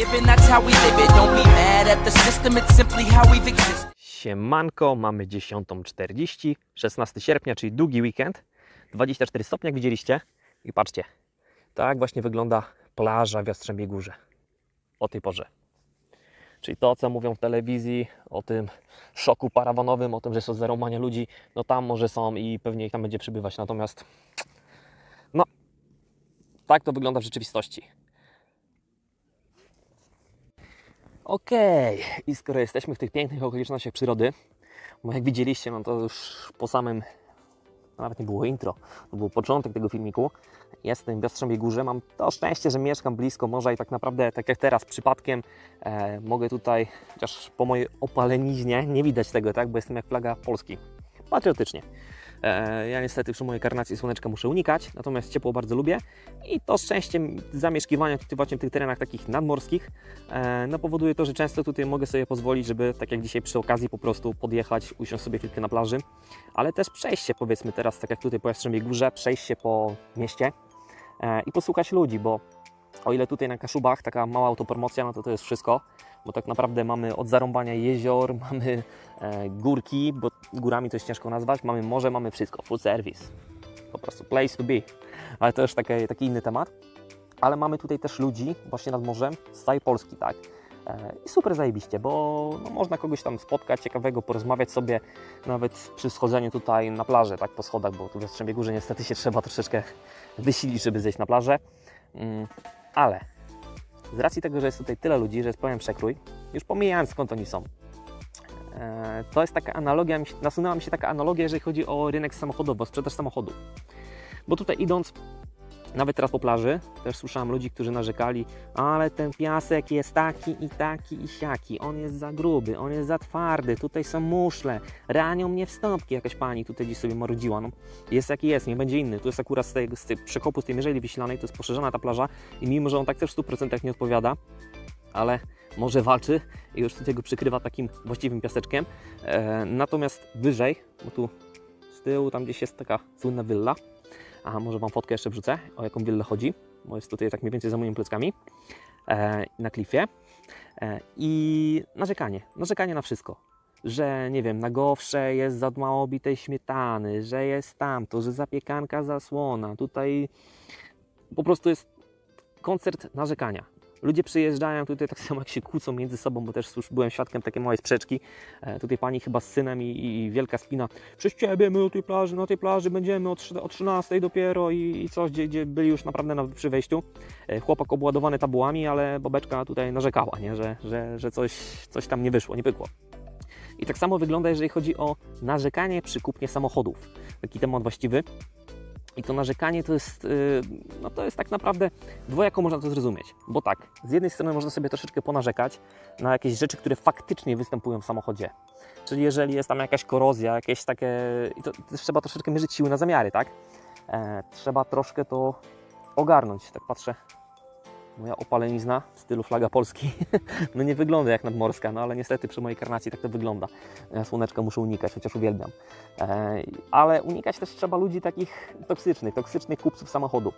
given, that's how we live it. Don't be mad at the system, it's simply how we've existed. Siemanko, mamy 10.40, 16 sierpnia, czyli długi weekend. 24 stopnie, jak widzieliście. I patrzcie, tak właśnie wygląda plaża w Jastrzębiej Górze o tej porze. Czyli to, co mówią w telewizji o tym szoku parawanowym, o tym, że są zarąbania ludzi, no tam może są i pewnie ich tam będzie przybywać. Natomiast, no, tak to wygląda w rzeczywistości. Okej, i skoro jesteśmy w tych pięknych okolicznościach przyrody, bo jak widzieliście, no to już po samym, nawet nie było intro, to był początek tego filmiku. Jestem w Jastrzębiej Górze, mam to szczęście, że mieszkam blisko morza i tak naprawdę, tak jak teraz, przypadkiem e, mogę tutaj, chociaż po mojej opaleniźnie nie widać tego, tak, bo jestem jak flaga Polski, patriotycznie. E, Ja niestety przy mojej karnacji słoneczka muszę unikać, natomiast ciepło bardzo lubię i to szczęście zamieszkiwania tutaj właśnie w tych terenach takich nadmorskich e, no powoduje to, że często tutaj mogę sobie pozwolić, żeby tak jak dzisiaj przy okazji po prostu podjechać, usiąść sobie chwilkę na plaży, ale też przejść się powiedzmy teraz, tak jak tutaj po Jastrzębiej Górze, przejść się po mieście e, i posłuchać ludzi, bo o ile tutaj na Kaszubach taka mała autopromocja, no to to jest wszystko, bo tak naprawdę mamy od zarąbania jezior, mamy e, górki, bo górami to jest ciężko nazwać, mamy morze, mamy wszystko, full service, po prostu place to be, ale to już taki, taki inny temat. Ale mamy tutaj też ludzi właśnie nad morzem z całej Polski, tak? E, I super zajebiście, bo no, można kogoś tam spotkać ciekawego, porozmawiać sobie nawet przy schodzeniu tutaj na plażę, tak po schodach, bo tu w Jastrzębiej Górze niestety się trzeba troszeczkę wysilić, żeby zejść na plażę. Mm, ale z racji tego, że jest tutaj tyle ludzi, że jest pełen przekrój, już pomijając skąd oni są, e, to jest taka analogia, nasunęła mi się taka analogia, jeżeli chodzi o rynek samochodowy, o sprzedaż samochodów. Bo tutaj idąc, nawet teraz po plaży, też słyszałem ludzi, którzy narzekali, ale ten piasek jest taki i taki i siaki, on jest za gruby, on jest za twardy, tutaj są muszle, ranią mnie w stopki, jakaś pani tutaj gdzieś sobie marudziła, no. Jest jaki jest, nie będzie inny, tu jest akurat z tego, z tego przekopu, z tej mierzei wysilanej, to jest poszerzona ta plaża i mimo, że on tak też w 100% nie odpowiada, ale może walczy i już tutaj go przykrywa takim właściwym piaseczkiem, e, natomiast wyżej, bo tu z tyłu tam gdzieś jest taka słynna willa, a może Wam fotkę jeszcze wrzucę, o jaką willę chodzi, bo jest tutaj tak mniej więcej za moimi pleckami, e, na klifie. E, I narzekanie, narzekanie na wszystko. Że nie wiem, na gofrze jest za mało bitej śmietany, że jest tamto, że zapiekanka zasłona. Tutaj po prostu jest koncert narzekania. Ludzie przyjeżdżają tutaj tak samo jak się kłócą między sobą, bo też już byłem świadkiem takiej małej sprzeczki. E, tutaj pani chyba z synem i, i wielka spina. Przez ciebie my o tej plaży, na tej plaży będziemy o, trzy- o 13 dopiero i, i coś, gdzie, gdzie byli już naprawdę na, przy wejściu. E, chłopak obładowany tabułami, ale babeczka tutaj narzekała, nie? Że, że, że coś, coś tam nie wyszło, nie pykło. I tak samo wygląda, jeżeli chodzi o narzekanie przy kupnie samochodów. Taki temat właściwy. I to narzekanie to jest, yy, no to jest tak naprawdę dwojako można to zrozumieć. Bo tak, z jednej strony można sobie troszeczkę ponarzekać na jakieś rzeczy, które faktycznie występują w samochodzie. Czyli jeżeli jest tam jakaś korozja, jakieś takie. I to też trzeba troszeczkę mierzyć siły na zamiary, tak? E, trzeba troszkę to ogarnąć. Tak patrzę. Moja opalenizna w stylu flaga Polski no nie wygląda jak nadmorska, no ale niestety przy mojej karnacji tak to wygląda. Słoneczka muszę unikać, chociaż uwielbiam. E, ale unikać też trzeba ludzi takich toksycznych, toksycznych kupców samochodu,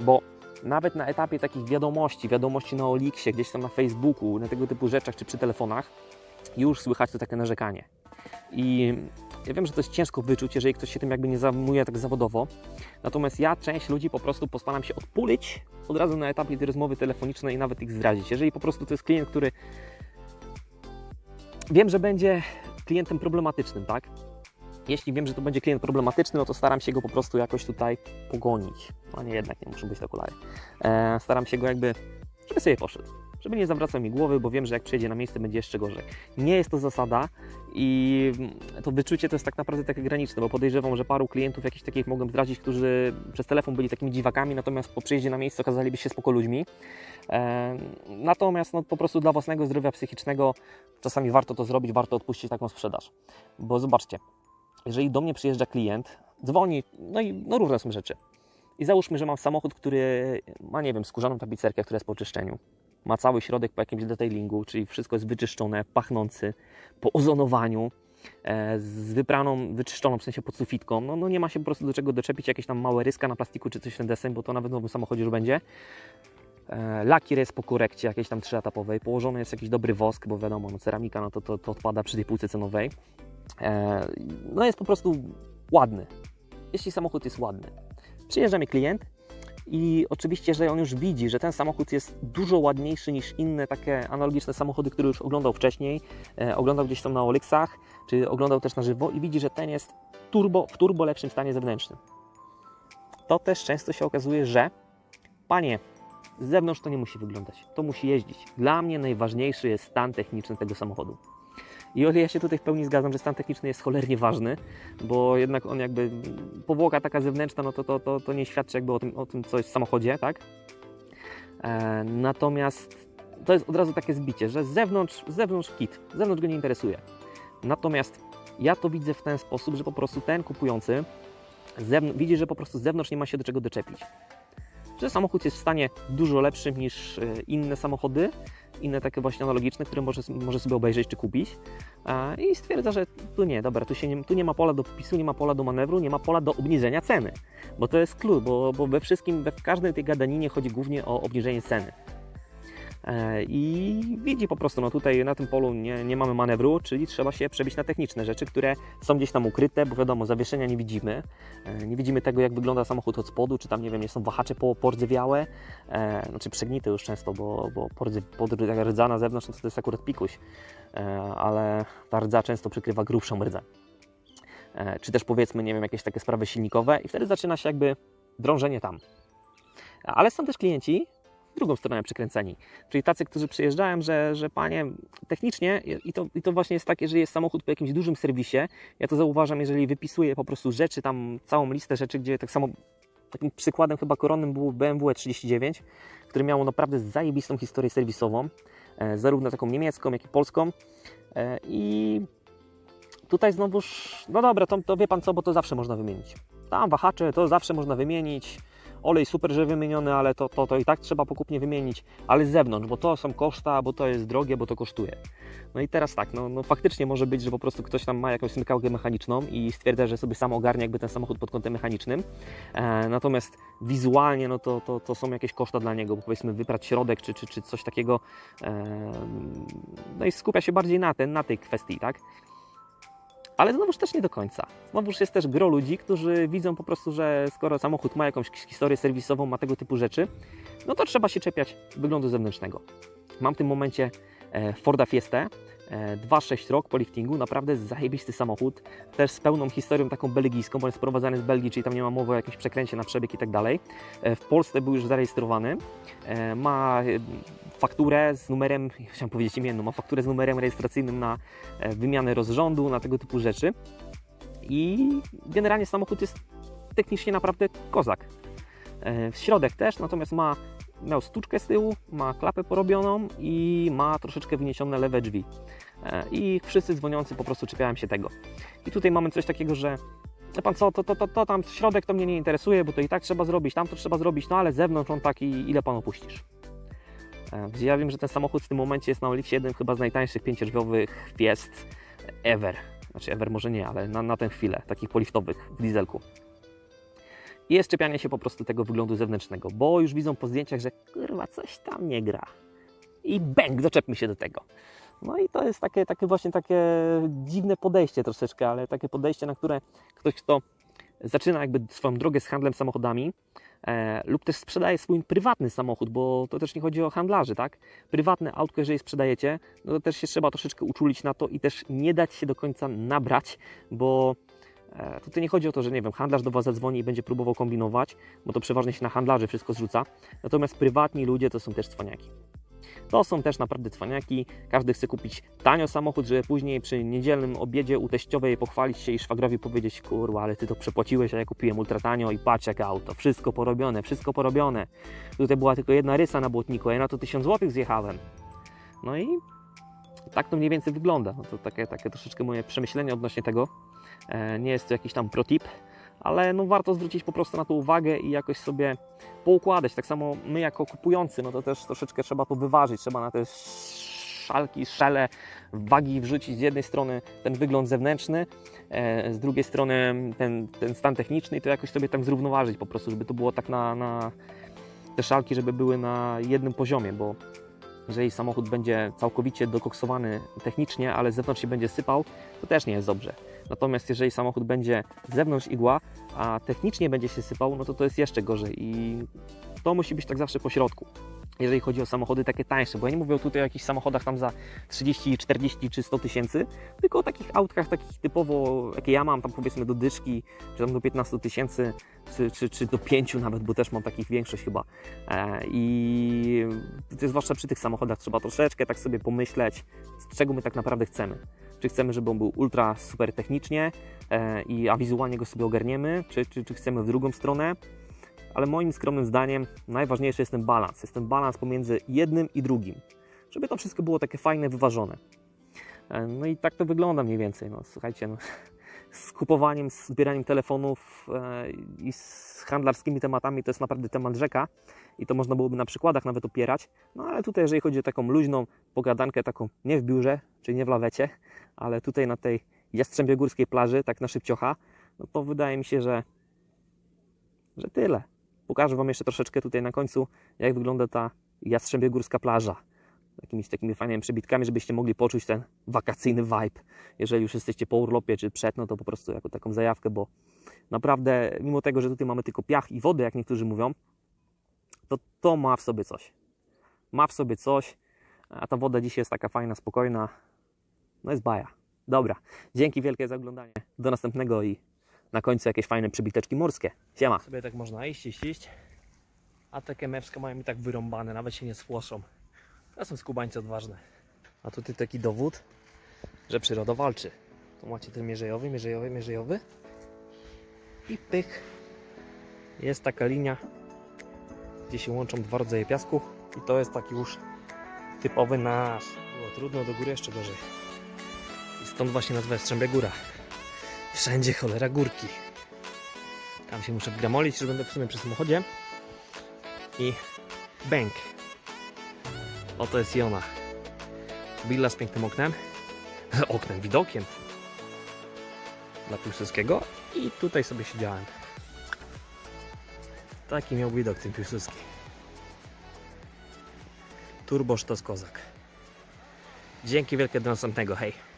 bo nawet na etapie takich wiadomości, wiadomości na Oliksie, gdzieś tam na Facebooku, na tego typu rzeczach czy przy telefonach, już słychać to takie narzekanie. I ja wiem, że to jest ciężko wyczuć, jeżeli ktoś się tym jakby nie zajmuje tak zawodowo. Natomiast ja część ludzi po prostu postaram się odpulić od razu na etapie tej rozmowy telefonicznej i nawet ich zdradzić. Jeżeli po prostu to jest klient, który wiem, że będzie klientem problematycznym, tak? Jeśli wiem, że to będzie klient problematyczny, no to staram się go po prostu jakoś tutaj pogonić. No nie, jednak nie muszą być te okulary. E, staram się go jakby, żeby sobie poszedł. Żeby nie zawracał mi głowy, bo wiem, że jak przyjedzie na miejsce, będzie jeszcze gorzej. Nie jest to zasada i to wyczucie to jest tak naprawdę takie graniczne, bo podejrzewam, że paru klientów jakichś takich mogłem zdradzić, którzy przez telefon byli takimi dziwakami, natomiast po przyjeździe na miejsce okazaliby się spoko ludźmi. Natomiast no, po prostu dla własnego zdrowia psychicznego czasami warto to zrobić, warto odpuścić taką sprzedaż. Bo zobaczcie, jeżeli do mnie przyjeżdża klient, dzwoni, no i no różne są rzeczy. I załóżmy, że mam samochód, który ma, nie wiem, skórzaną tapicerkę, która jest po czyszczeniu. Ma cały środek po jakimś detailingu, czyli wszystko jest wyczyszczone, pachnący, po ozonowaniu, e, z wypraną, wyczyszczoną, w sensie pod sufitką. No, no nie ma się po prostu do czego doczepić, jakieś tam małe ryska na plastiku czy coś w ten deseń, bo to nawet w nowym samochodzie już będzie. E, lakier jest po korekcie jakiejś tam trzyetapowej, położony jest jakiś dobry wosk, bo wiadomo, no ceramika no to, to, to odpada przy tej półce cenowej. E, no jest po prostu ładny. Jeśli samochód jest ładny. Przyjeżdża mi klient i oczywiście, że on już widzi, że ten samochód jest dużo ładniejszy niż inne takie analogiczne samochody, które już oglądał wcześniej, e, oglądał gdzieś tam na Olexach, czy oglądał też na żywo i widzi, że ten jest turbo, w turbo lepszym stanie zewnętrznym. To też często się okazuje, że panie, z zewnątrz to nie musi wyglądać, to musi jeździć. Dla mnie najważniejszy jest stan techniczny tego samochodu. I ja się tutaj w pełni zgadzam, że stan techniczny jest cholernie ważny, bo jednak on jakby, powłoka taka zewnętrzna, no to, to, to, to nie świadczy jakby o tym, o tym, co jest w samochodzie, tak? E, natomiast to jest od razu takie zbicie, że z zewnątrz, z zewnątrz kit, z zewnątrz go nie interesuje. Natomiast ja to widzę w ten sposób, że po prostu ten kupujący widzi, że po prostu z zewnątrz nie ma się do czego doczepić. Że samochód jest w stanie dużo lepszym niż e, inne samochody, inne takie właśnie analogiczne, które może, może sobie obejrzeć czy kupić. I stwierdza, że tu nie, dobra, tu, się nie, tu nie ma pola do popisu, nie ma pola do manewru, nie ma pola do obniżenia ceny. Bo to jest klucz, bo, bo we wszystkim, we w każdej tej gadaninie chodzi głównie o obniżenie ceny. E, I widzi po prostu, no tutaj na tym polu nie, nie mamy manewru, czyli trzeba się przebić na techniczne rzeczy, które są gdzieś tam ukryte, bo wiadomo, zawieszenia nie widzimy. E, Nie widzimy tego, jak wygląda samochód od spodu, czy tam, nie wiem, nie są wahacze po, pordzewiałe, e, znaczy przegnite już często, bo, bo pordzy, rdza na zewnątrz no to, jest akurat pikuś, ale ta rdza często przykrywa grubszą rdzę. Czy też powiedzmy, nie wiem, jakieś takie sprawy silnikowe i wtedy zaczyna się jakby drążenie tam. Ale są też klienci, drugą stronę przykręceni. Czyli tacy, którzy przyjeżdżają, że, że panie, technicznie, i to, i to właśnie jest tak, jeżeli jest samochód po jakimś dużym serwisie, ja to zauważam, jeżeli wypisuję po prostu rzeczy, tam całą listę rzeczy, gdzie tak samo, takim przykładem chyba koronnym był BMW E39, które miało naprawdę zajebistą historię serwisową, e, zarówno taką niemiecką, jak i polską. E, I tutaj znowuż, no dobra, to, to wie pan co, bo to zawsze można wymienić. Tam wahacze to zawsze można wymienić. Olej super, że wymieniony, ale to, to, to i tak trzeba pokupnie wymienić, ale z zewnątrz, bo to są koszta, bo to jest drogie, bo to kosztuje. No i teraz tak, no, no faktycznie może być, że po prostu ktoś tam ma jakąś smykałkę mechaniczną i stwierdza, że sobie sam ogarnia jakby ten samochód pod kątem mechanicznym. E, natomiast wizualnie no to, to, to są jakieś koszta dla niego, bo powiedzmy wyprać środek czy, czy, czy coś takiego. E, no i skupia się bardziej na, ten, na tej kwestii, tak? Ale znowuż też nie do końca. Znowuż jest też gro ludzi, którzy widzą po prostu, że skoro samochód ma jakąś historię serwisową, ma tego typu rzeczy, no to trzeba się czepiać wyglądu zewnętrznego. Mam w tym momencie e, Forda Fiesta, e, 2.6 rok po liftingu, naprawdę zajebisty samochód, też z pełną historią taką belgijską, bo jest sprowadzany z Belgii, czyli tam nie ma mowy o jakimś przekręcie na przebieg i tak dalej. E, W Polsce był już zarejestrowany, e, ma e, fakturę z numerem, chciałem powiedzieć imienną, ma fakturę z numerem rejestracyjnym na e, wymianę rozrządu, na tego typu rzeczy. I generalnie samochód jest technicznie naprawdę kozak. E, W środek też, natomiast ma miał stuczkę z tyłu, ma klapę porobioną i ma troszeczkę wyniesione lewe drzwi. E, I wszyscy dzwoniący po prostu czepiają się tego. I tutaj mamy coś takiego, że wie pan co, to, to, to, to tam środek to mnie nie interesuje, bo to i tak trzeba zrobić, tam to trzeba zrobić, no ale zewnątrz on taki, ile pan opuścisz? E, Gdzie ja wiem, że ten samochód w tym momencie jest na Olix 1 chyba z najtańszych pięciodrzwiowych Fiest ever. Znaczy ever może nie, ale na, na tę chwilę, takich poliftowych w dieselku. I jest czepianie się po prostu tego wyglądu zewnętrznego, bo już widzą po zdjęciach, że kurwa coś tam nie gra. I bęk, doczepmy się do tego. No i to jest takie, takie właśnie takie dziwne podejście troszeczkę, ale takie podejście, na które ktoś, kto zaczyna jakby swoją drogę z handlem samochodami, e, lub też sprzedaje swój prywatny samochód, bo to też nie chodzi o handlarzy, tak? Prywatne autko, jeżeli sprzedajecie, no to też się trzeba troszeczkę uczulić na to i też nie dać się do końca nabrać, bo tutaj nie chodzi o to, że nie wiem, handlarz do Was zadzwoni i będzie próbował kombinować, bo to przeważnie się na handlarzy wszystko zrzuca, natomiast prywatni ludzie to są też cwaniaki. To są też naprawdę cwaniaki. Każdy chce kupić tanio samochód, żeby później przy niedzielnym obiedzie u teściowej pochwalić się i szwagrowi powiedzieć kurwa, ale ty to przepłaciłeś, a ja kupiłem ultra tanio i patrz jakie auto. Wszystko porobione, wszystko porobione. Tutaj była tylko jedna rysa na błotniku, a ja na to 1000 zł zjechałem. No i tak to mniej więcej wygląda. No to takie, takie troszeczkę moje przemyślenie odnośnie tego. E, nie jest to jakiś tam protip, ale no warto zwrócić po prostu na to uwagę i jakoś sobie poukładać. Tak samo my jako kupujący, no to też troszeczkę trzeba to wyważyć, trzeba na te szalki, szele, wagi wrzucić z jednej strony ten wygląd zewnętrzny, e, z drugiej strony ten, ten stan techniczny i to jakoś sobie tak zrównoważyć po prostu, żeby to było tak na, na te szalki, żeby były na jednym poziomie, bo jeżeli samochód będzie całkowicie dokoksowany technicznie, ale z zewnątrz się będzie sypał, to też nie jest dobrze. Natomiast jeżeli samochód będzie z zewnątrz igła, a technicznie będzie się sypał, no to to jest jeszcze gorzej i to musi być tak zawsze po środku. Jeżeli chodzi o samochody takie tańsze, bo ja nie mówię tutaj o jakichś samochodach tam za 30, 40 czy 100 tysięcy, tylko o takich autkach takich typowo, jakie ja mam, tam powiedzmy do dyszki, czy tam do 15 tysięcy, czy, czy, czy do 5 nawet, bo też mam takich większość chyba. E, I zwłaszcza przy tych samochodach trzeba troszeczkę tak sobie pomyśleć, czego my tak naprawdę chcemy. Czy chcemy, żeby on był ultra super technicznie e, i a wizualnie go sobie ogarniemy, czy, czy, czy chcemy w drugą stronę. Ale moim skromnym zdaniem najważniejszy jest ten balans. Jest ten balans pomiędzy jednym i drugim. Żeby to wszystko było takie fajne, wyważone. E, No i tak to wygląda mniej więcej. No, słuchajcie, no, z kupowaniem, z zbieraniem telefonów e, i z handlarskimi tematami to jest naprawdę temat rzeka i to można byłoby na przykładach nawet opierać. No ale tutaj, jeżeli chodzi o taką luźną pogadankę, taką nie w biurze, czy nie w lawecie, ale tutaj na tej Jastrzębiogórskiej plaży, tak na szybciocha, no to wydaje mi się, że, że tyle. Pokażę Wam jeszcze troszeczkę tutaj na końcu, jak wygląda ta Jastrzębiogórska plaża. Jakimiś takimi fajnymi przebitkami, żebyście mogli poczuć ten wakacyjny vibe. Jeżeli już jesteście po urlopie czy przed, no to po prostu jako taką zajawkę, bo naprawdę, mimo tego, że tutaj mamy tylko piach i wodę, jak niektórzy mówią, to to ma w sobie coś. Ma w sobie coś, a ta woda dzisiaj jest taka fajna, spokojna. No jest baja. Dobra, dzięki wielkie za oglądanie. Do następnego i na końcu jakieś fajne przybiteczki morskie. Siema. Sobie tak można iść, iść, iść. A te kemewskie mają mi tak wyrąbane, nawet się nie spłoszą. To są skubańcy odważne. A tutaj taki dowód, że przyroda walczy. Tu macie ten mierzejowy, mierzejowy, mierzejowy. I pyk. Jest taka linia, gdzie się łączą dwa rodzaje piasku. I to jest taki już typowy nasz. Było trudno, do góry jeszcze gorzej. I stąd właśnie nazwa Jastrzębia Góra. Wszędzie cholera górki. Tam się muszę wgramolić, że będę w sumie przy samochodzie. I bęk. Oto jest i ona. Willa z pięknym oknem. Oknem, widokiem. Dla Piłsudskiego. I tutaj sobie siedziałem. Taki miał widok ten Piłsudski. Turbosz to kozak. Dzięki wielkie do następnego. Hej.